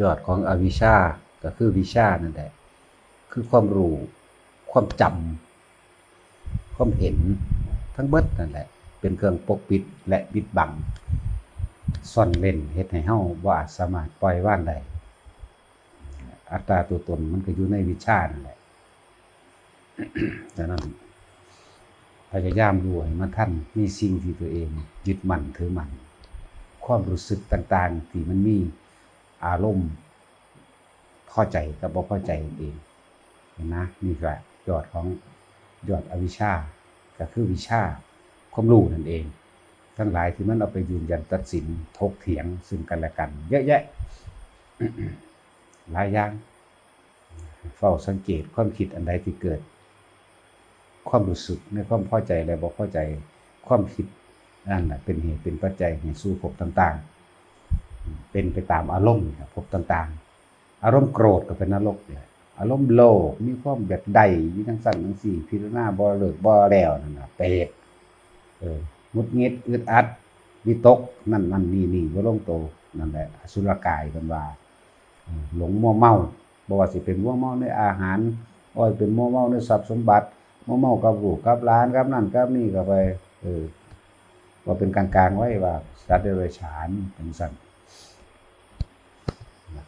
ยอดของอวิชชาก็คือวิชานั่นแหละคือความรู้ความจำความเห็นทั้งเบิดนั่นแหละ เป็นเครื่องปกปิดและปิดบังซ่อนเล่นเฮ็ดให้เฮาบ่อาสามารถปล่อยว่างได้อัตราตัวตนมันก็อยู่ในวิชานั่นแหละดังนั้นพยายามรู้ให้มันทันมีสิ่งที่ตัวเองยึดมั่นถือมั่นความรู้สึกต่าง ๆ ที่มันมี อารมณ์พอใจกับบ่พอใจเองเห็นนะนี่ก็ยอดของยอดอวิชชาก็คือวิชาความรู้นั่นเอง ทั้งหลายที่มันเอาไปยืนยันตัดสินถกเถียงซึ่งกันและกัน เยอะแยะหลายอย่างเฝ้าสังเกตความคิดอันใดที่เกิด ความรู้สึกในความพอใจและบ่พอใจ ความคิดนั่นแหละเป็นเหตุเป็นปัจจัยให้สู้ภพต่าง ๆ เป็นไปตามอารมณ์ภพต่างๆ อารมณ์โกรธก็เป็นนรกเนี่ยอารมณ์โลภมีความแบบใดมีทั้งสั่นทั้งสี่พิจารณาบ่เลิกบ่แล้วนั่นนะเปรตเออหงุดหงิดอึดอัดวิตกนั่นนั่นนี่นี่บ่ลงโตนั่นแหละอสุรกายเป็นว่าหลงมัวเมาบ่ว่าสิเป็นมัวเมาในอาหารบ่ว่าสิเป็นมัวเมาในทรัพย์สมบัติมัวเมากับลูกกับหลานกับนั่นกับนี่ก็ไปเออว่าเป็นกลางๆไว้ว่าสัตว์เดรัจฉานเป็นสั่น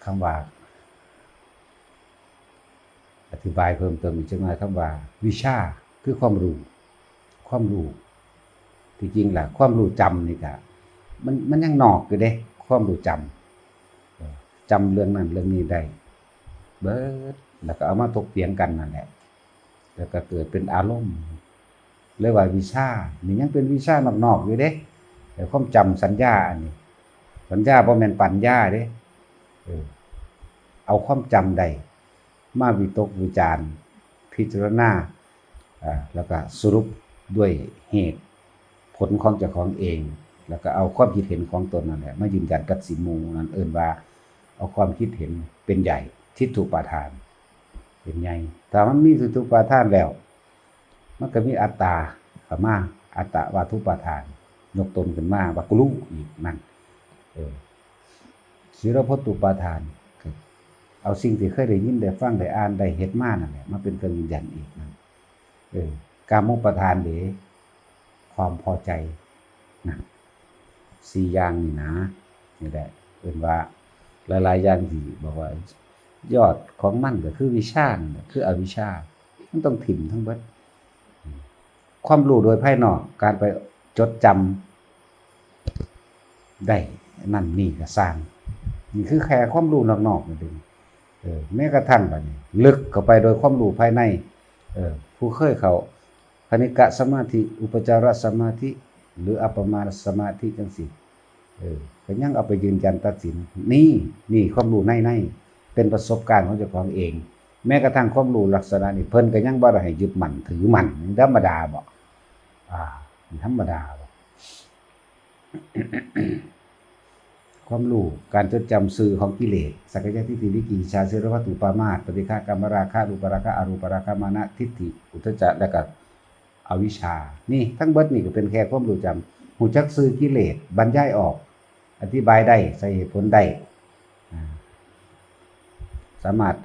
คำว่า อธิบายเพิ่มเติมอีกจังหน่อยคำว่า วิชาคือความรู้ ความรู้ที่จริงแหละความรู้จำนี่ก็มันมันยังนอกอยู่เด้ ความรู้จำจำเรื่องนั้นเรื่องนี้ได้เบิดแล้วก็เอามาถกเถียงกันนั่นแหละแล้วก็เกิดเป็นอารมณ์เรียกว่าวิชานี่ยังเป็นวิชานอกๆอยู่เด้แต่ความจำสัญญาอันนี้สัญญาบ่แม่นปัญญาเด้ เอาความจำได้มาวิตกวิจารณ์ พิจารณาแล้วก็สรุปด้วยเหตุผลของเจ้าของเอง แล้วก็เอาความคิดเห็นของตนนั่นแหละมายืนยันกับสิมูนั่นเอิ้นว่า เอาความคิดเห็นเป็นใหญ่ทิฏฐุปาทาน เป็นใหญ่ถ้ามันมีทิฏฐุปาทานแล้ว มันก็มีอัตตาขมาอัตตาวาทุปาทาน ยกตนขึ้นมาว่ากูรู้อีกนั่นเออ ศิรพตุปาทาน เอาสิ่งที่เคยได้ยินได้ฟังได้อ่านได้เฮ็ดมานั่นแหละมาเป็นเครื่องยืนยันอีกนั่นเออกามุปทานเดความพอใจนะสี่อย่างนี่นะนี่แหละเป็นว่าหลายๆอย่างที่บอกว่ายอดของมันก็คือวิชาคืออวิชามันต้องถิ่มทั้งเบิดความรู้โดยภายนอกการไปจดจำได้นั่นนี่ก็สร้าง นี่คือแค่ความรู้นอกๆนั่นเองเออแม้กระทั่งแบบนี้ ลึกเข้าไปโดยความรู้ภายใน เออผู้เคยเขาคณิกะสมาธิ อุปจารสมาธิ หรืออัปมาสมาธิจังสิเออก็ยังเอาไปยืนยันตัดสิน นี่นี่ความรู้ในในเป็นประสบการณ์ของเจ้าของเอง แม้กระทั่งความรู้ลักษณะนี้เพิ่นก็ยังบ่ได้ให้ยึดมั่นถือมั่นธรรมดาบ่อ่าธรรมดาบ่ ความรู้การจดจำสื่อของกิเลสสักยะทิฏฐิวิกิจชาเสรวัตถุปามาตปฏิฆากรรมราคะรูปราคะอรูปราคะมานะทิฏฐิอุทจจะและก็อวิชชา นี่ทั้งเบิดนี่ก็เป็นแค่ความรู้จำหูจักสื่อกิเลสบรรยายออก อธิบายได้ใส่เหตุผลได้สามารถ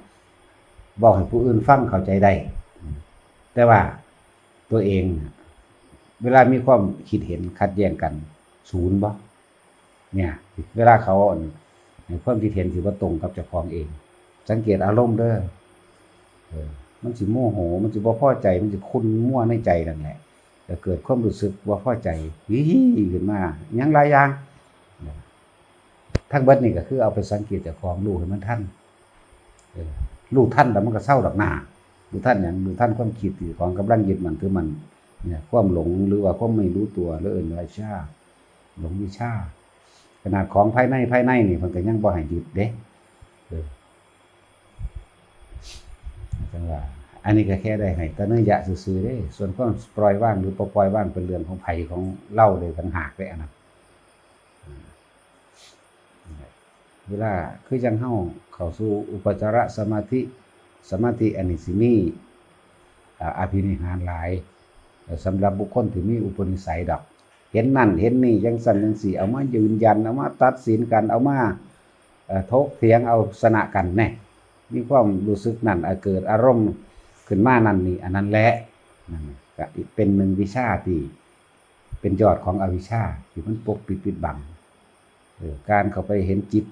บอกให้ผู้อื่นฟังเข้าใจได้ แต่ว่าตัวเอง เวลามีความคิดเห็นขัดแย้งกัน ศูนย์บ่ เนี่ย เวลาเขาในความคิดเห็นถือว่าตรงกับเจ้าของเอง สังเกตอารมณ์เด้อมันสิโมโห มันสิบ่พอใจ มันสิคุณมั่วในใจนั่นแหละแต่เกิดความรู้สึกว่าพอใจวิขึ้นมาหยังหลายอย่างทั้งเบิดนี่ก็คือเอาไปสังเกตเจากของรู้ให้มันทันเออรู้ทันแล้วมันก็เศร้าดอกหนารู้ทันอย่างรู้ทันความคิดที่ของกำลังยึดมันคือมันเนี่ยความหลงหรือว่าความไม่รู้ตัวหรือเอื่นวิชาหลงวิชา ขนาดของภายในภายในนี่มันก็ยังบ่ให้หยุดเด้อจังว่า อันนี้ก็แค่ได้ให้ตะเนื้อยะซื่อๆเด้ ส่วนความปล่อยว่างหรือปล่อยว่างเป็นเรื่องของไผของเล่าเลยต่างหากเด้อันนั้นเวลาคือจังเฮาเข้าสู่อุปจารสมาธิสมาธิอันนี้สิมีอ่าอภินิหารหลายสำหรับบุคคลที่มีอุปนิสัยดอก เห็นนั่นเห็นนี่ยังสั่นยังสีเอามายืนยันเอามาตัดสินกันเอามาเอ่อทกเถียงเอาสนะกันแน่มีความรู้สึกนั่นเกิดอารมณ์ขึ้นมานั่นนี่อันนั้นแหละนั่นก็เป็นหนึ่งวิชาที่เป็นยอดของอวิชชาที่มันปกปิดปิดบังการเข้าไปเห็นจิต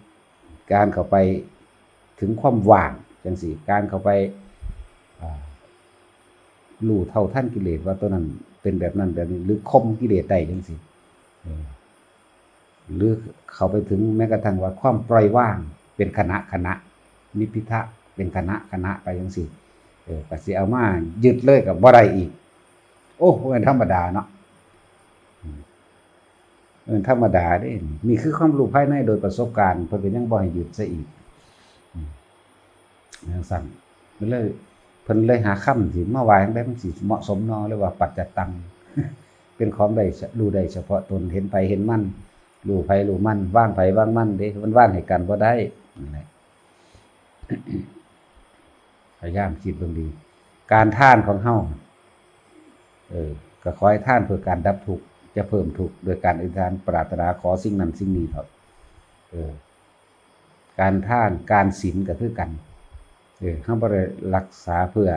การเข้าไปถึงความว่างจังสี่การเข้าไปรู้เท่าท่านกิเลสว่าตัวนั้น เป็นแบบนั้นแบบนี้ หรือคมกิเลสได้จังสี่เออหรือเขาไปถึงแม้กระทั่งว่าความปล่อยว่าง เป็นคณะคณะนิพิทะเป็นคณะคณะไปจังสี่เออกสิเอามายึดเลยกับบ่ได้อีก โอ้เป็นธรรมดาเนาะเป็นธรรมดาเด้นี่คือความรู้ภายในโดยประสบการณ์เพิ่นก็นยังบ่ให้ยึดซะอีกจังสั่นเพิ่นเลย เพิ่นเลยหาคำที่มาไว้ได้มันสิเหมาะสมนาะเรียกว่าปัจจตัง เป็นของได้รู้ได้เฉพาะตนเห็นไปเห็นมันรู้ไผรู้มันว่างไผว่างมันเด้มันว่างให้กันบ่ได้พยายามคิดเบิ่งดี การท่านของเฮาเออก็ขอให้ท่านเพื่อการดับทุกข์จะเพิ่มทุกข์โดยการอธิษฐานปรารถนาขอสิ่งนั้นสิ่งนี้เถอะเออ การท่านการศีลก็คือกัน เออเฮาบ่ได้รักษาเพื่อ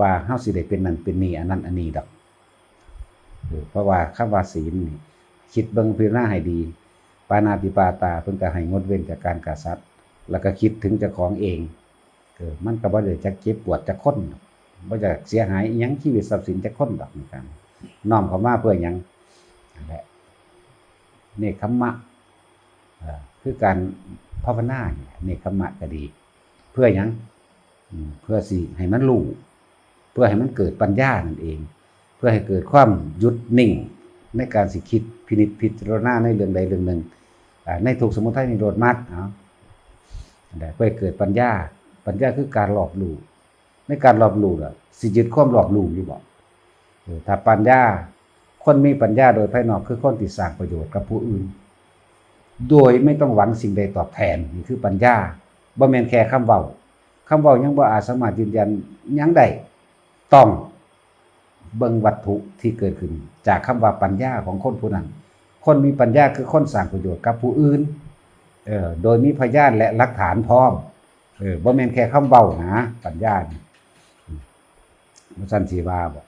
ว่าเฮาสิได้เป็นนั่นเป็นนี่อันนั้นอันนี้ดอกเพราะว่าคำว่าศีลนี่คิดเบิ่งพิจารณาให้ดี ปานาติปาตาเพิ่นก็ให้งดเว้นจากการฆ่าสัตว์แล้วก็คิดถึงเจ้าของเองเออมันก็บ่ได้จักเจ็บปวดจักคนบ่จะเสียหายอิหยังชีวิตทรัพย์สินจักคนดอกเหมือนกันน้อมเข้ามาเพื่อหยังนั่นแหละเนคขมมะคือการภาวนาเนี่ยเนคขมมะก็ดี เพื่อหยัง เพื่อสิให้มันรู้เพื่อให้มันเกิดปัญญานั่นเอง เพื่อให้เกิดความหยุดนิ่ง ในการสิคิดพินิจพิจารณาในเรื่องใดเรื่องหนึ่งในถูกสมุทัยนิโรธมรรคเอาแต่เพื่อเกิดปัญญา ปัญญาคือการหลอบรู้ในการหลอบรู้น่ะสิยึดความหลอบรู้อยู่บ่เออถ้าปัญญาคนมีปัญญาโดยภายนอกคือคนที่สร้างประโยชน์กับผู้อื่น โดยไม่ต้องหวังสิ่งใดตอบแทนนี่คือปัญญาบ่แม่นแค่คำเว้า คำว้ายังบ่อาจสามารถยืนยันยังได้ต้องเบิ่งวัตถุที่เกิดขึ้น จากคำว่าปัญญาของคนผู้นั้น คนมีปัญญาคือคนสร้างประโยชน์กับผู้อื่นเออโดยมีพยานและหลักฐานพร้อมเออบ่แม่นแค่คำเว้านะปัญญาโมชันสิว่าบ่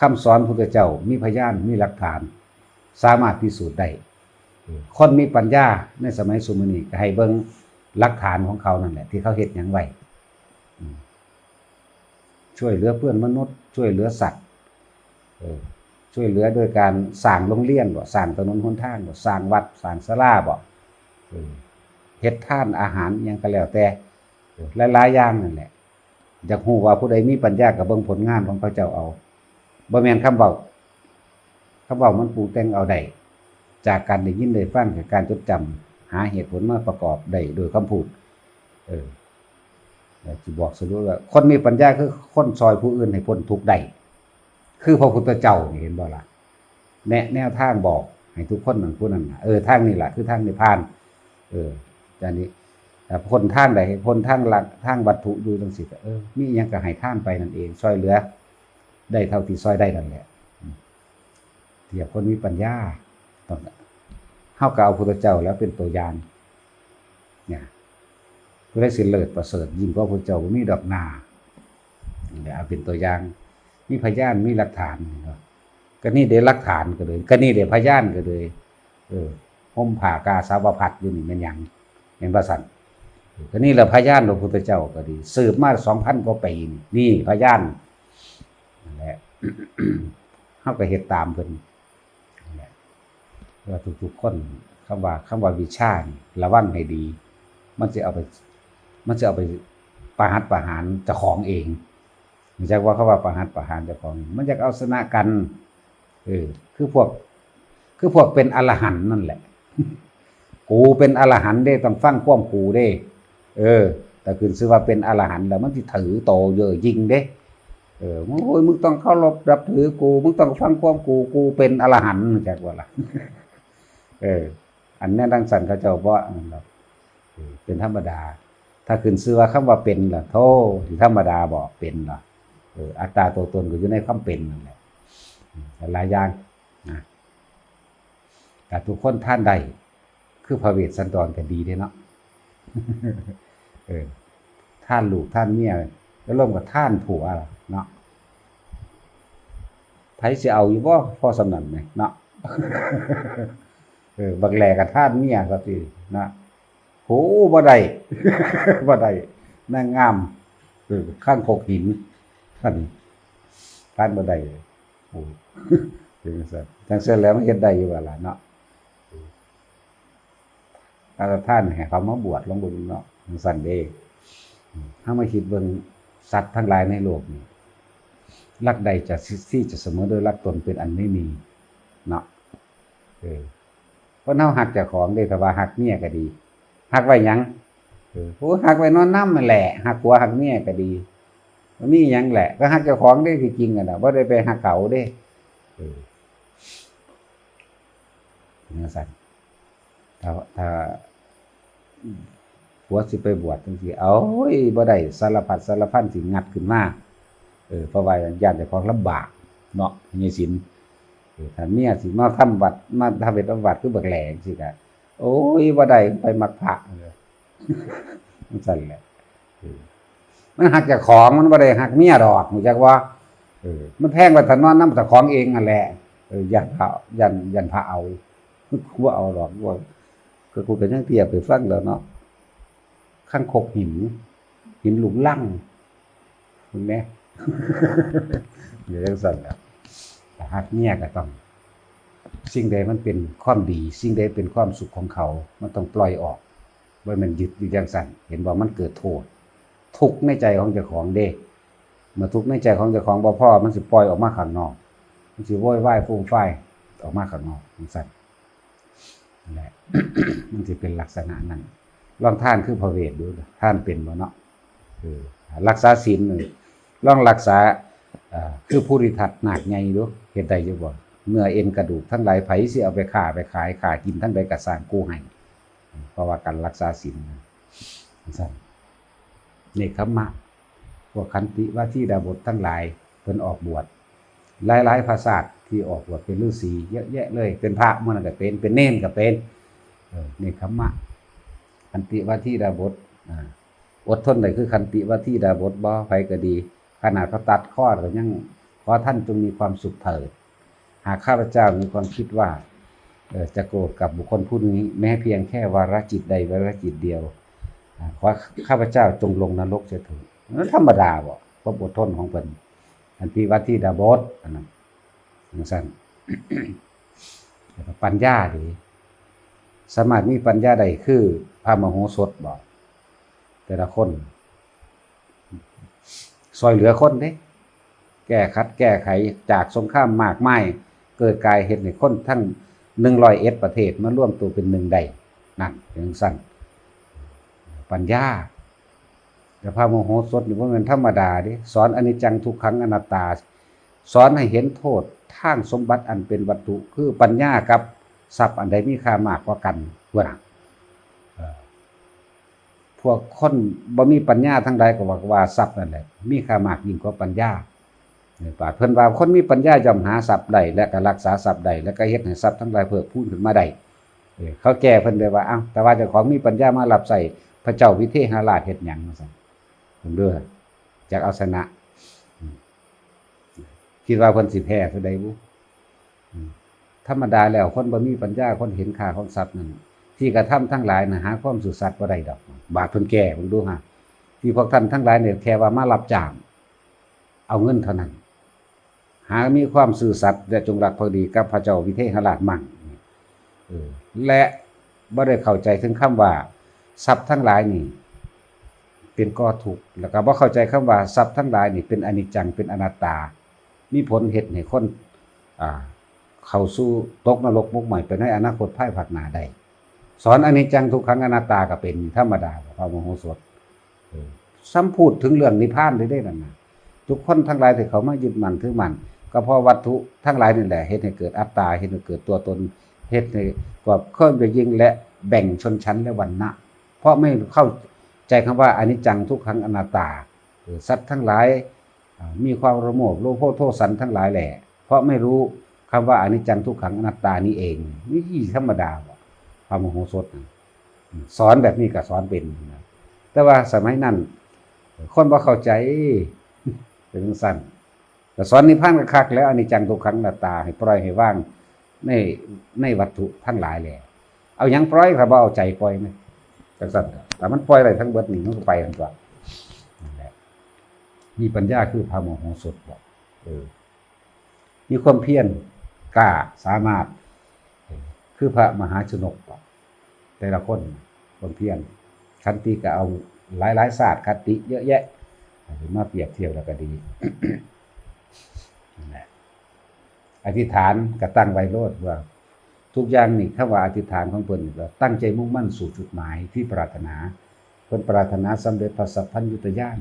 คำสอนพุทธเจ้ามีพยานมีหลักฐาน สามารถพิสูจน์ได้คนมีปัญญาในสมัยสมัยนี้ก็ให้เบิ่งหลักฐานของเขานั่นแหละ ที่เขาเฮ็ดหยังไว้ ช่วยเหลือเพื่อนมนุษย์ ช่วยเหลือสัตว์ช่วยเหลือโดยการสร้างโรงเรียนบ่สร้างถนนหนทางบ่สร้างวัดสร้างศาลาบ่เฮ็ดท่านอาหารยังก็แล้วแต่หลายๆอย่างนั่นแหละอยากฮู้ว่าผู้ใดมีปัญญาก็เบิ่งผลงานของเขาเจ้าเอาบ่แม่นคำเว้าคำเว้ามันปรุงแต่งเอาได้จากการได้ยินได้ฟังจากการจดจำหาเหตุผลมาประกอบได้โดยคำพูด เออ แต่ที่บอกสรุปว่าคนมีปัญญาคือคนซอยผู้อื่นให้พ้นทุกข์ได้คือพระพุทธเจ้าเห็นบ่ล่ะแนะแนวทางบอกให้ทุกคนนั่นผู้นั้นน่ะเออทางนี้แหละคือทางนิพพาน เออจานี้แต่พ้นทางใดพ้นทางหลักทางวัตถุอยู่จังซี่ก็เออมียังก็ให้ท่านไปนั่นเองซอยเหลือ ได้เท่าที่ซอยได้นั่นแหละเทียบคนมีปัญญาต้องเฮาก็เอาพุทธเจ้าแล้วเป็นตัวอย่างเนี่ย ผู้ได้สิเลิศประเสริฐยิ่งกว่าพุทธเจ้ามีดอกนาเนี่ยเอาเป็นตัวอย่างมีพยานมีหลักฐานก็นี่เด้หลักฐานก็เลยก็นี่เด้พยานก็เลยเออห่มผ้ากาสาวพัดอยู่นี่ม่นยังเห็นบ่สั่นก็นี่แหละพยานของพุทธเจ้าก็ดี สืบมา2,000กว่าปีนี่พยานนั่นแหละเฮาก็เฮ็ดตามเพิ่นนั่นแหละว่าทุกๆคนคำว่าคำว่าวิชาระวังให้ดี มันจะเอาไป มันจะเอาไปประหัตประหารเจ้าของเองไม่ใช่ว่าเขาว่าประหัตประหารเจ้าของ มันจะเอาชนะกันเออคือพวก คือพวกเป็นอรหันนั่นแหละ กูเป็นอรหันต์เด้ต้องฟังความกูเด้ เออ แต่คือซื้อว่าเป็นอรหันต์แล้วมันสิถือโตเยอะยิงเด้ เออมึงโอ้ยมึงต้องเข้ารบรับถือกูมึงต้องฟังความกูกูเป็นอรหันต์จากว่าล่ะเออ อันนี้ดังสันเขาเจ้าว่าเป็นธรรมดา ถ้าขึ้นซื้อว่าคำว่าเป็นล่ะโทที่ธรรมดาบอกเป็นล่ะเอออัตราตัวตนก็อยู่ในคำเป็นนั่นแหละหลายอย่างนะแต่ทุกคนท่านใดคือพระเวสสันดรก็ดีเด้เนาะเออท่านลูกท่านเมียแล้วร่วมกับท่านผัวเนาะไผสิเอาอยู่บ่พอสำนันไหมเนาะเออบักแหลกับท่านเมียก็สินะ โหบ่ได้บ่ได้นางงามเออข้างโคกหินท่านท่านบ่ได้โอ้จังซั่นจังซั่นแล้วมันเฮ็ดได้อยู่ว่าล่ะเนาะถ้าท่านให้เขามาบวชลงบุญเนาะจันเดถ้ามาคิดเบิ่งสัตว์ทั้งหลายในโลกนี้รักใดจะที่จะเสมอโดยรักตนเป็นอันไม่มีเนาะเออเพราะเฮาหักจ้าของเด้แต่ว่าหักเมียก็ดี หักไว้หยังเออโอ้หักไว้นอนน้ำนั่นแหละหักผัวหักเมียก็ดีมันมีหยังแหละ ก็หักเจ้าของได้ที่จริงอะนะบ่ได้ไปหักเขาเด้เออเนื้อสัตว์ถ้าถ้าผัวสิไปบวชจังซี่เอาเฮ้ยบ่ได้สารพัดสารพันสิงัดขึ้นมาเออเพราะว่าญาติเจ้าของลำบากเนาะมีสินเออถ้าเมียสิมาทำวัดมาทำเป็นวัดคือบักแหลงสิกะ โอ้ยบ่ได้ไปมักพระเลยมันสั่นแหละมันหักจากของมันบ่ได้หักเมียดอกรู้จักว่ามันแพงกว่าถนอนน้ำแต่ของเองนั่นแหละยันพระยันยันพระเอากูว่าเอาหรอกว่าก็กูเป็นยังเทียบไปฟังแล้วเนาะข้างคกหิน หินหลุมลั่งคุณแม่เดี๋ยวจังสั่นแล้วหักเมียก็ต้อง สิ่งใดมันเป็นความดี สิ่งใดเป็นความสุขของเขา มันต้องปล่อยออกว่ามันยึดอยู่จังสั่นเห็นว่ามันเกิดโทษ ทุกในใจของเจ้าของเด้เมื่อทุกในใจของเจ้าของบ่พ่อมันสิปล่อยออกมาข้างนอก มันสิโวยวายฟูมไฟออกมาข้างนอกมันสั่นนั่นแหละมันสิเป็นลักษณะนั้นลองท่านคือพระเวทดูท่านเป็นบ่เนาะเออรักษาศีลนี่ลองรักษาคือผู้ริทัดหนักใหญ่ดูเฮ็ดได้อยู่บ่ เนื้อเอ็นกระดูกทั้งหลายไผ่สิเอาไปฆ่าไปขายขากินทั้งใดก็สางกู้ให้เพราะว่าการรักษาศีลสั่นเนคขมะพวกขันติว่าที่ดาบททั้งหลายเพิ่นออกบวชหลายๆภาษาที่ออกบวชเป็นฤาษีเยอะแยะเลย เป็นพระมื่อนั้นก็เป็น เป็นเน้นก็เป็นเนคำมะขันติว่าที่ดาบทอ่าอดทนได้คือขันติว่าที่ดาบทบ่ไผก็ดี ขนาดเขาตัดข้อก็ยังขอท่านจงมีความสุขเถิด หากข้าพเจ้ามีความคิดว่าจะโกรธกับบุคคลผู้นี้ แม้เพียงแค่วาระจิตใดวาระจิตเดียวอ่าขอข้าพเจ้าจงลงนรกเสียเถิดนั่นธรรมดาบ่ความอดทนของเพิ่นอันที่วัดที่ดาบดอันนั้นจังซั่นปัญญาดีสามารถมีปัญญาใดคือพระมโหสถบ่แต่ละคนซอยเหลือคนเด้แก้คัดแก้ไขจากสงครามมากมาย เกิดกายเหตุในคนทั้งหนึ่งร้อยเอ็ดประเทศมาร่วมตัวเป็นหนึ่งใดนั่นเป็นสั้นปัญญาแต่พระโมโหสถนี่ว่ามันธรรมดาดิสอนอนิจจังทุกขังอนัตตา สอนให้เห็นโทษทางสมบัติอันเป็นวัตถุ คือปัญญากับทรัพย์อันใดมีค่ามากกว่ากันว่าน่อ่อพวกคนบ่มีปัญญาทั้งใดก็บอกว่าทรัพย์นั่นแหละมีค่ามากยิ่งกว่าปัญญา ปาดเพิ่นว่าคนมีปัญญาย่อมหาทรัพย์ได้และก็รักษาทรัพย์ได้แล้วก็เฮ็ดให้ทรัพย์ทั้งหลายเพิ่มพูนขึ้นมาได้เขาแก้เพิ่นได้ว่าอ้าวแต่ว่าเจ้าของมีปัญญามารับใส่พระเจ้าวิเทหราชเฮ็ดหยังว่าซั่นเพิ่นเด้อจากเอาชนะคิดว่าเพิ่นสิแพ้ผู้ใดบ่ธรรมดาแล้วคนบ่มีปัญญาคนเห็นค่าของทรัพย์นั่นที่กระทำทั้งหลายน่ะหาความสุขสัตย์บ่ได้ดอก บาปเพิ่นแก้เพิ่นดูฮะที่พวกท่านทั้งหลายเนี่ยแค่ว่ามารับจ้างเอาเงินเท่านั้น หากมีความซื่อสัตย์และจงรักภักดีกับพระเจ้าวิเทหราชมั่งและบ่ได้เข้าใจถึงคำว่าทรัพย์ทั้งหลายนี่ เป็นก้อทุกข์แล้วก็บ่เข้าใจคำว่าทรัพย์ทั้งหลายนี่เป็นอนิจจังเป็นอนัตตา มีผลเฮ็ดให้คนอ่าเข้าสู่ตกนรกมุกใหม่ไปในอนาคตภายภาคหน้าได้สอนอนิจจังทุกขังอนัตตาก็เป็นธรรมดาพระมโหสถเออซ้ำพูดถึงเรื่องนิพพานได้ได้นั่นนะทุกคนทั้งหลายที่เขามายึดมั่นถือมั่น ก็เพราะวัตถุทั้งหลายนี่แหละเฮ็ดให้เกิดอัตตาเฮ็ดให้เกิดตัวตนเฮ็ดให้กว่าเครื่องไปยิ่งและแบ่งชนชั้นและวรรณะเพราะไม่เข้าใจคำว่าอนิจจังทุกขังอนัตตาสัตว์ทั้งหลาย มีความระโมบโลภโทษสันทั้งหลายแหละ เพราะไม่รู้คำว่าอนิจจังทุกขังอนัตตานี้เองนี่ธรรมดาบ่พระมโหสถสอนแบบนี้ก็สอนเป็นแต่ว่าสมัยนั้นคนบ่เข้าใจเป็นจังสั้น แต่สอนนิพพานก็คักแล้วอันนี้จังทุกขังหน้าตา ให้ปล่อยให้ว่างในในวัตถุทั้งหลายแหละเอายังปล่อยครับบ่เอาใจปล่อยไหมจังสั้นแต่มันปล่อยอะไรทั้งเบิดนี่มันก็ไปกันตัวนั่แหละมีปัญญาคือพระโมโหสถบอกเออมีความเพียรกล้าสามารถ คือพระมหาชนกบอกแต่ละคนความเพียรคันติก็เอาหลายหลายๆศาสตร์คติเยอะแยะมาเปรียบเทียบแล้วก็ดี อธิษฐานก็ตั้งไว้โลดว่า ทุกอย่างนี่ถ้าว่าอธิษฐานของเพิ่นนี่ว่าตั้งใจมุ่งมั่นสู่จุดหมายที่ปรารถนาเพิ่นปรารถนาสำเร็จพระสัพพัญญุตญาณ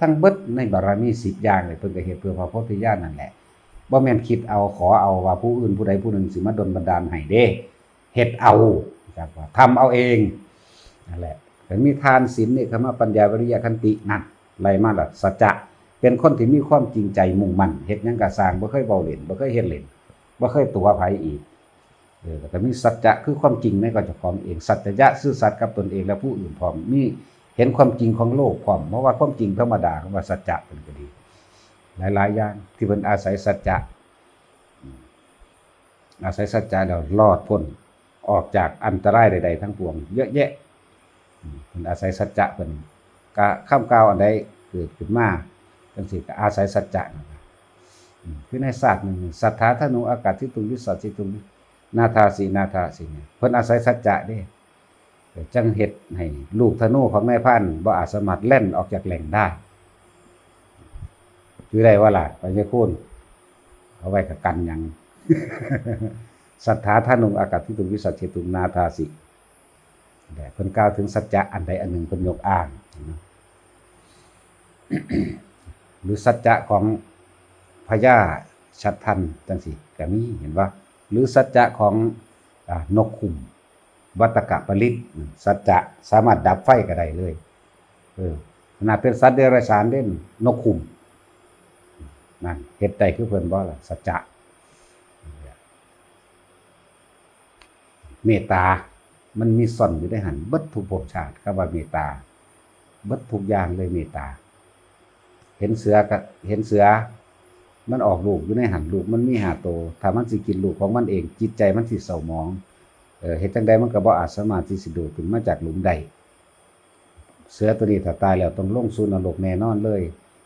ทั้งเบิดในบารมี10อย่างเลยเพิ่นก็เฮ็ดเพื่อพระโพธิญาณนั่นแหละบ่แม่นคิดเอาขอเอาว่าผู้อื่นผู้ใดผู้หนึ่งสิมาดลบันดาลให้เด้เฮ็ดเอาครับว่าทำเอาเองนั่นแหละแต่มีทานศีลนี่คำว่าปัญญาวิริยะคันตินั่นไล่มาล่ะสัจจะ เป็นคนที่มีความจริงใจมุ่งมั่นเฮ็ดยังก็สร้างบ่เคยเว้าเล่นบ่เคยเฮ็ดเล่นบ่เคยตัวไผอีกเออแต่มีสัจจะคือความจริงในกับเจ้าของเอง สัจจะซื่อสัตย์กับตนเองและผู้อื่นพร้อมมีเห็นความจริงของโลกพร้อมเพราะว่าความจริงธรรมดาคำว่าสัจจะเป็นก็ดี หลายๆอย่างที่เพิ่นอาศัยสัจจะอาศัยสัจจะแล้วรอดพ้นออกจากอันตรายใด ๆ ทั้งปวง เยอะแยะมเพิ่นอาศัยสัจจะเพิ่นกะข้ามกาวอันใดเกิดขึ้นมา จังซี่ก็อาศัยสัจจะนั่นล่ะอืมคือในศาสตร์หนึ่งสัทธาธนุอากาศที่ตุงวิสัสสิตุงนาทาสีนาทาสีเนี่ยเพิ่นอาศัยสัจจะเด้จังเฮ็ดให้ลูกธนูของนายพันบ่อาจสามารถแล่นออกจากแหล่งได้อยู่ได้ว่าล่ะไปจะคูณเอาไว้กับกันยังสัทธาท่านุอากาศที่ตุงวิสัชเชตุงนาทาสิแต่เพิ่นกล่าวถึงสัจจะอันใดอันหนึ่งเพิ่นยกอ้างนะ หรือสัจจะของพญาชัดทันจังสิก็มีเห็นว่า หรือสัจจะของอนกขุมวัตกะปริตสัจจะสามารถดับไฟก็ได้เลยเออขนาดเป็นสัตว์เดรัจฉานเด่นนกขุมนั่นเฮ็ดได้คือเพิ่นบ่ล่ะสัจจะเมตตา มันมีซ่อนอยู่ในหันบิดทุภพชาติคำว่าเมตตาบิดทุกอย่างเลยเมตตา เห็นเสือก็เห็นเสือ มันออกลูกอยู่ในหันลูกมันมีหาโตถ้ามันสิกินลูกของมันเอง จิตใจมันสิเศร้าหมองเออเฮ็ดจังใดมันก็บ่อาจสามารถที่สิดูดขึ้นมาจากหลุมใด เสือตัวนี้ถ้าตายแล้วต้องลงสู่นรกแน่นอนเลย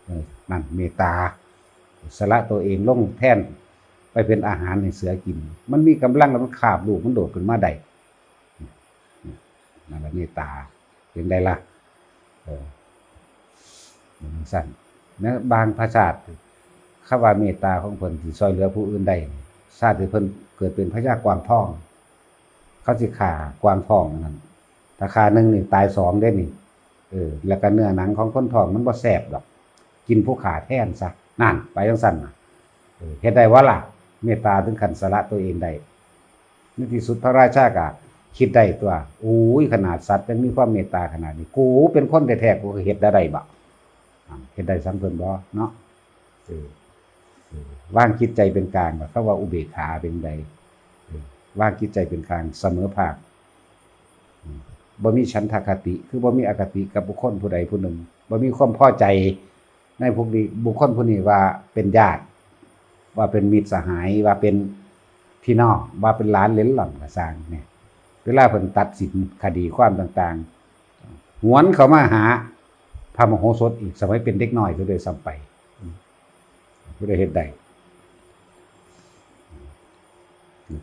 เออนั่นเมตตาสละตัวเองลงแท่นไปเป็นอาหารให้เสือกิน มันมีกำลังแล้วมันขาบลูกมันโดดขึ้นมาได้นั่นแหละเมตตาเป็นได้ละเออสั้น นะบางภาษาคำว่าเมตตาของเพิ่นที่ซอยเหลือผู้อื่นได้ชาติที่เพิ่นเกิดเป็นพระยากวางทอง เขาสิขากวางทองนั่นถ้าขาหนึ่งนี่ตายสองได้นี่เออแล้วก็เนื้อหนังของคนทองมันบ่แสบดอก กินผู้ขาแท่นซะนั่นไปจังซั่นนะเออเฮ็ดได้ว่าล่ะ เมตตาถึงขันสละตัวเองได้ในที่สุดพระราชากะคิดได้ตัวอุ้ยขนาดสัตว์ยังมีความเมตตาขนาดนี้ กูเป็นคนแท้ๆกูเฮ็ดได้ไดบ่ เฮ็ดได้ซ้ำเพิ่นบ่เนาะว่างคิดใจเป็นกลางเขาว่าอุเบกขาเป็นใดว่างคิดใจเป็นกลางเสมอภาคบ่มีฉันทคติ คือบ่มีอคติกับบุคคลผู้ใดผู้หนึ่งบ่มีความพอใจ ในพวกนี้บุคคลผู้นี้ว่าเป็นญาติ ว่าเป็นมิตรสหายว่าเป็นพี่น้องว่าเป็นหลานเหลนหล่อนก็สางเนี่ยเวลาเพิ่นตัดสินคดีความต่าง ๆ หวนเขามาหา พระมโหสถอีกสมัยเป็นเด็กน้อยก็เลยซ้ำไปก็ได้เฮ็ดได้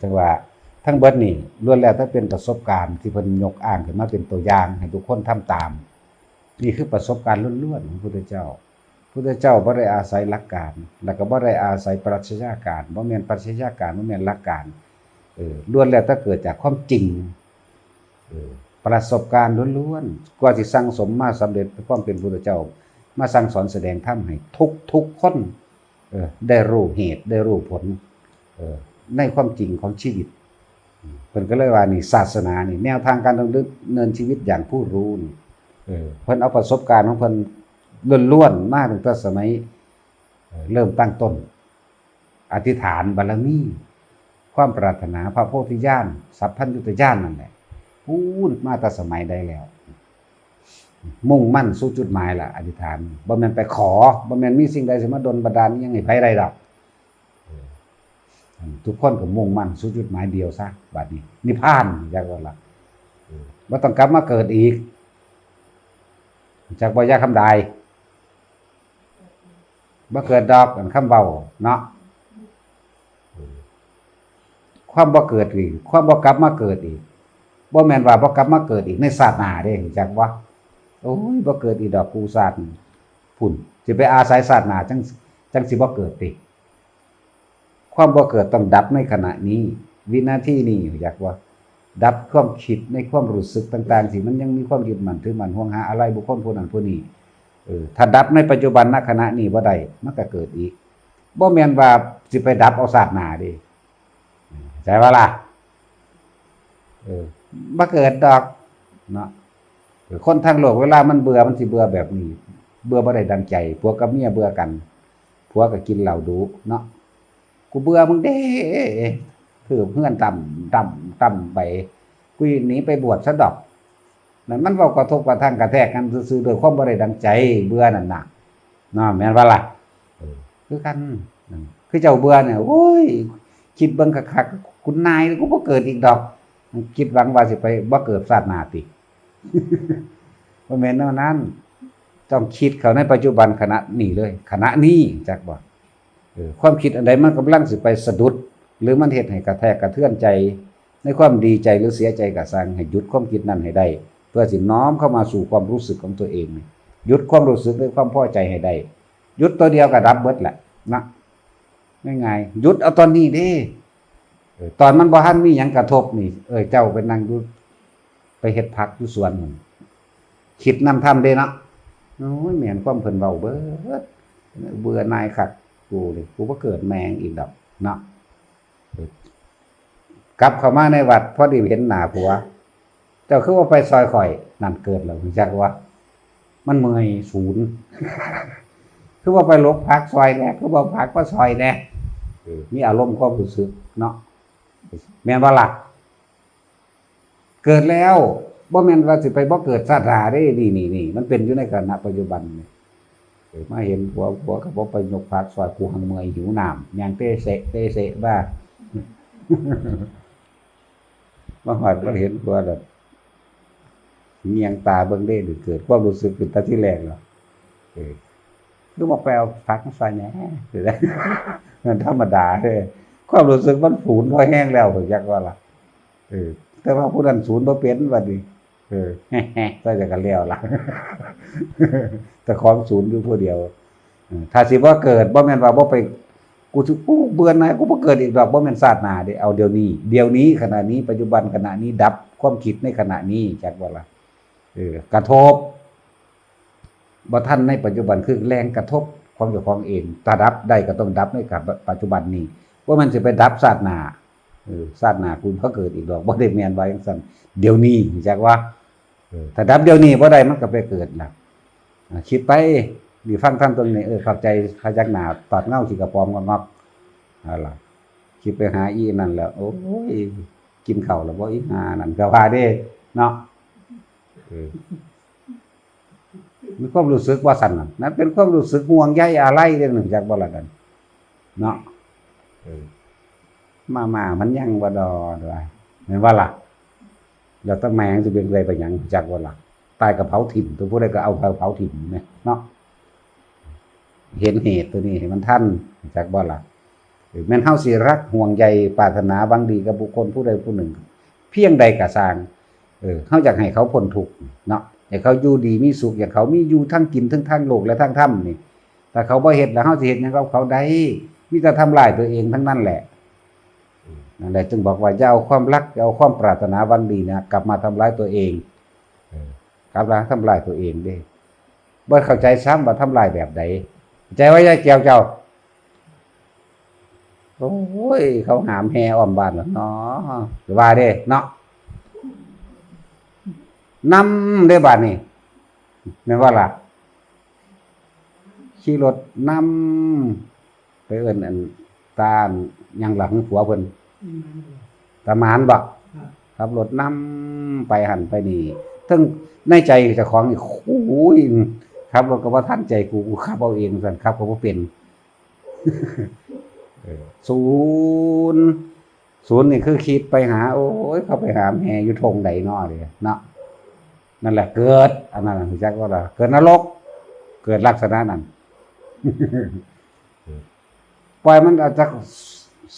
จังว่าทั้งเบิดนี่ล้วนแล้วถ้าเป็นประสบการณ์ที่เพิ่นยกอ้างขึ้นมาเป็นตัวอย่าง ให้ทุกคนทำตาม นี่คือประสบการณ์ล้วนๆของพระพุทธเจ้าพระพุทธเจ้าบ่ได้อาศัยหลักการ แล้วก็บ่ได้อาศัยปรัชญาการบ่แม่นปรัชญาการบ่แม่นหลักการเออล้วนแล้วถ้าเกิดจากความจริงเออ ประสบการณ์ล้วนๆกว่าสิสั่งสมมาสำเร็จเป็นความเป็นพระพุทธเจ้า มาสั่งสอนแสดงธรรมให้ทุกทุกๆคนเออได้รู้เหตุได้รู้ผลเออในความจริงของชีวิตเพิ่นก็เลยว่านี่ศาสนานี่แนวทางการดำเนินชีวิตอย่างผู้รู้นี่เออเพิ่นเอาประสบการณ์ของเพิ่นล้วนๆมากตั้งแต่สมัยเออเริ่มตั้งต้น อธิษฐานบารมีความปรารถนาพระโพธิญาณสัพพัญญุตญาณนั่นแหละ พูดมาแต่สมัยใดแล้ว มุ่งมั่นสู่จุดหมายล่ะ อธิษฐานบ่แม่นไปขอบ่แม่นมีสิ่งใดสิมาดลบันดาลอิหยังให้ไผได้ดอกทุกคนก็มุ่งมั่นสู่จุดหมายเดียวซะบัดนี้นิพพานอยากว่าล่ะบ่ต้องกลับมาเกิดอีก จากบ่อยากคำใดบ่เกิดดอกกันคำเว้าเนาะความบ่เกิดอีก ความบ่กลับมาเกิดอีก บ่แม่นว่าบ่กลับมาเกิดอีกในศาสนาเด้จักว่าโอ้ยบ่เกิดอีดอกกูศาสตร์พุ่นสิไปอาศัยศาสนาจังจังสิบ่เกิดติความบ่เกิดต้องดับในขณะนี้ วินาทีนี้อยากว่า ดับความคิดในความรู้สึกต่าง ๆ สิมันยังมีความยึดมั่นถือมั่นห่วงหาอะไรบุคคลผู้นั้นผู้นี้เออถ้าดับในปัจจุบันณขณะนี้บ่ได้มันก็เกิดอีกบ่แม่นว่าสิไปดับเอาศาสนาดิใช่ว่าล่ะเออ บ่เกิดดอกเนาะคนทางโลกเวลามันเบื่อมันสิเบื่อแบบนี้ เบื่อบ่ได้ดังใจผัวกับเมียเบื่อกันผัวก็กินเหล้าดูเนาะกูเบื่อมึงเด้คือเพื่อนต่ำต่ำต่ำไปกูหนีไปบวชซะดอกนั่นมันเว้ากระทบกระทั่งกระแทกกันซื่อๆโดยความบ่ได้ดังใจ เบื่อนั่นน่ะเนาะแม่นว่าล่ะเออคือกันนั่นคือเจ้าเบื่อเนี่ยโอ้ยคิดเบิ่งคักๆคุณนายกูบ่เกิดอีกดอก คิดหวังว่าสิไปบ่เกิดชาติหน้าติบ่แม่นแนวนั้น ต้องคิดเขาในปัจจุบันขณะนี้เลย ขณะนี้จักบออความคิดอันใดมันกำลังสิไปสะดุด หรือมันเฮ็ดให้กระแทกกระเทือนใจ ในความดีใจหรือเสียใจก็สร้างให้หยุดความคิดนั้นให้ได้ เพื่อสิน้อมเข้ามาสู่ความรู้สึกของตัวเองหยุดความรู้สึกหรือความพอใจให้ได้หยุดตัวเดียวก็ดับเบิดแหละนะง่ายๆหยุดเอาตอนนี้ด้เออ ตอนมันบ่ทันมีหยังกระทบนี่ เออเจ้าไปนั่งดูไปเฮ็ดพักอยู่สวนนั่นคิดนำทำเด้เนาะโอ้ยแม่นความเพิ่นเว้าเบิดเบื่อนายคักกูเลยกูบ่เกิดแมงอีกดอกเนาะกลับเข้ามาในวัดพอดีเห็นหน้าผัว เจ้าคือว่าไปซอยข่อยนั่นเกิดแล้วรู้จักว่า มันเมื่อยศูนย์คือว่าไปลบพักซอยแรกคือว่าพักก็ซอยแรกเออมีอารมณ์ความรู้สึกเนาะ แม่นว่าล่ะ เกิดแล้วบ่แม่นว่าสิไปบ่เกิดชาติหน้าเด้นี่นี่นี่มันเป็นอยู่ในขณะปัจจุบันนี่เมาเห็นผัวผัวก็บ่ไปยกพักซอยกูหังเมื่อยหิวน้ำย่างเตะเสะเตะเสะบ้ามาหอดก็เห็นผัวแบบเมียงตาเบิ่งเด้หรือเกิดความรู้สึกขึ้นแตาที่แรกแล้วเอคือมาแปลพักซอยแหน่หรือมันธรรมดาเด้ ความรู้สึกมันฝูนพอแห้งแล้วถึงจักว่าล่ะเออแต่ว่าผู้นั้นศูนย์บ่เป็นบัดนี้เออแฮ่ๆก็จะกันแล้วล่ะแต่ของศูนย์อยู่ผู้เดียวเออถ้าสิว่าเกิดบ่แม่นว่าบ่ไปกูสิกูเบื่อหน่ายกูบ่เกิดอีกดอกบ่แม่นชาติหน้าเด้เอาเดี๋ยวนี้ เดี๋ยวนี้ขณะนี้ปัจจุบันขณะนี้ดับความคิดในขณะนี้จักว่าล่ะเออกระทบบ่ทันในปัจจุบันคือแรงกระทบของเจ้าของเองถ้าดับได้ก็ต้องดับในกับปัจจุบันนี้ ว่ามันสิไปดับชาตนาเออชาตนาคุณเขาเกิดอีกดอกบ่ได้แม่นไว้จังซั่นเดี๋ยวนี้จักว่าเออถ้าดับเดี๋ยวนี้บ่ได้มันก็ไปเกิดล่ะคิดไปดีฟังท่านตรงนี้เออข้าใจพยักหนาตอดเงาสิกระปอมก็งอกอาล่ะคิดไปหาอีนั่นแล้ว โอ้ยกินเข้าแล้วบ่อีหานั่นก็ว่าเด้เนาะเออมีความรู้สึกว่าสั่นนั่นเป็นความรู้สึกห่วงใยอะไรเรื่องหนึ่งจากบ่ละกัน เนาะ มามามันยังบ่ดอด้วยแม่นว่าล่ะแล้วต้องแมงสิเป็นไรไปยังจักว่าล่ะตายกับเผาถิ่มตัวผู้ใดก็เอาเผาเผาถิ่มแม่ยเนาะเห็นเหตุตัวนี้ให้มันทันจักบ่ล่ะเออแม่นเฮาสิรักห่วงใยปรารถนาหวังดีกับบุคคลผู้ใดผู้หนึ่ง เพียงใดก็สร้างเออเฮาอยากให้เขาพ้นทุกข์เนาะให้เขาอยู่ดีมีสุขอยากเขามีอยู่ทั้งกินทั้งทางโลกและทั้งธรรมนี่แต่เขาบ่เฮ็ดแล้วเฮาสิเฮ็ดหยังกับเขาได้ มีแต่ทำลายตัวเองทั้งนั้นแหละนั่นแหละจึงบอกว่าอย่าเอาความรักอย่าเอาความปรารถนาหวังดีนะกลับมาทำร้ายตัวเองกลับมาทำลายตัวเองเด้บ่เข้าใจซ้ำว่าทำลายแบบใดใจว่ายายเกี่ยวเจ้าโอ้ย เขาหามแฮอ้อมบ้านแล้วเนาะว่าเด้เนาะนำได้บ้านนี่แม่นว่าล่ะขี่รถนำ ไปเอิ้นอันตาอันยังหลังผัวเพิ่นตาหมานบ่ขับรถนำไปหันไปนี่ทั้งในใจเจ้าของนี่โอ้ยขับรถก็บ่ทันใจกูกูขับเอาเองสั่นขับก็บ่เป็นเออศูนย์ศูนย์นี่คือคิดไปหา โอ้ยเขาไปหาแม่อยู่ทงใดนอเลยเนาะนั่นแหละเกิด อันนั้นน่ะรู้จักว่าล่ะเกิดนรก เกิดลักษณะนั้น ปล่อยมันอาจจะ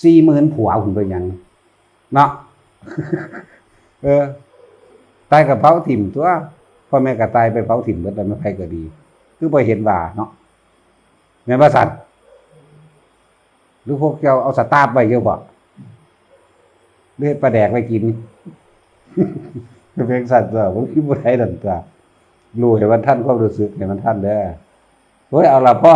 สี่หมื่นผัวคุณไปหยังเนาะเออตายกับเผาถิ่มตัวพ่อแม่ก็ตายไปเผาถิ่มเบิดแล้วไม่ใครก็ดี คือบ่เห็นว่าเนาะแม่นว่าสัตว์หรือพวกเจ้าเอาสตาร์ฟไว้เยอะบ่เลือดปลาแดกไปกินเป็นสัตว์ตัวผมคิดบ่าได้ดันตัวรู้ให้มันท่านความรู้สึกให้มันท่านเด้อเฮ้ยเอาละพ่อ